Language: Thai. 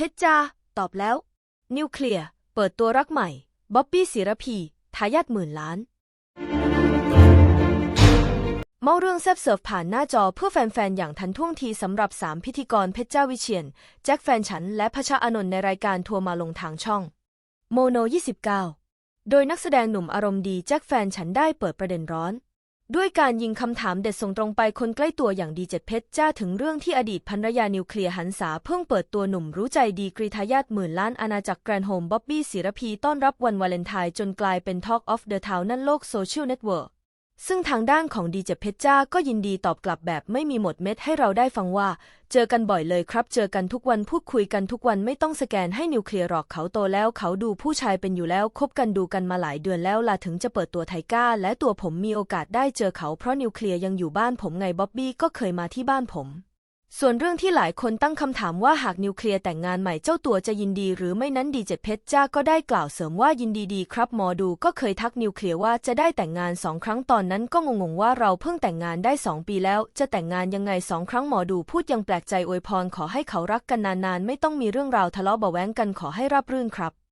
เพชรจ้าตอบแล้ว นิวเคลียร์ เปิดตัวรักใหม่ บ๊อบบี้ศิรพี ทายาทหมื่นล้าน เมาเรื่องแซบเสิร์ฟผ่านหน้าจอเพื่อแฟน ๆ อย่างทันท่วงทีสำหรับ 3 พิธีกรเพชรเจ้าวิเชียน แจ็คแฟนฉัน และพชาอานนท์ในรายการทัวร์มาลงทางช่อง โมโน 29 โดยนักแสดงหนุ่มอารมณ์ดีแจ็คแฟนฉันได้เปิดประเด็นร้อน ด้วยการยิงคำถามเด็ดส่งตรงไปคนใกล้ตัวอย่างดีเจ็ดเพชรจ้าถึงเรื่องที่อดีตภรรยานิวเคลียร์หันษาเพิ่งเปิดตัวหนุ่มรู้ใจดีกรีทายาทหมื่นล้านอาณาจักรแกรนโฮมบ๊อบบี้ศิรพีต้อนรับวันวาเลนไทน์จนกลายเป็นทอล์กออฟเดอะทาวนั่นโลกโซเชียลเน็ตเวิร์ก ซึ่งทางด้านของดีเจเพชรจ้าก็ยินดีตอบกลับแบบไม่มีหมดเม็ดให้เราได้ฟังว่า เจอกันบ่อยเลยครับ เจอกันทุกวันพูดคุยกันทุกวันไม่ต้องสแกนให้นิวเคลียร์หรอกเขาโตแล้ว เขาดูผู้ชายเป็นอยู่แล้วคบกันดูกันมาหลายเดือนแล้วล่ะถึงจะเปิดตัวไทก้า และตัวผมมีโอกาสได้เจอเขาเพราะนิวเคลียร์ยังอยู่บ้านผมไงบ๊อบบี้ก็เคยมาที่บ้านผม ส่วนเรื่องที่หลายคนตั้งคำถามว่าหากนิวเคลียร์แต่งงานใหม่เจ้าตัวจะยินดีหรือไม่นั้นดีเจเพชรจ้าก็ได้กล่าวเสริมว่ายินดีดีครับหมอดูก็เคยทักนิวเคลียร์ว่าจะได้แต่งงานสองครั้งตอนนั้นก็งงๆว่าเราเพิ่งแต่งงานได้สองปีแล้ว จะแต่งงานยังไงสองครั้งหมอดูพูดยังแปลกใจอวยพรขอให้เขารักกันนานๆ ไม่ต้องมีเรื่องราวทะเลาะเบาแว้งกันขอให้ราบรื่นครับ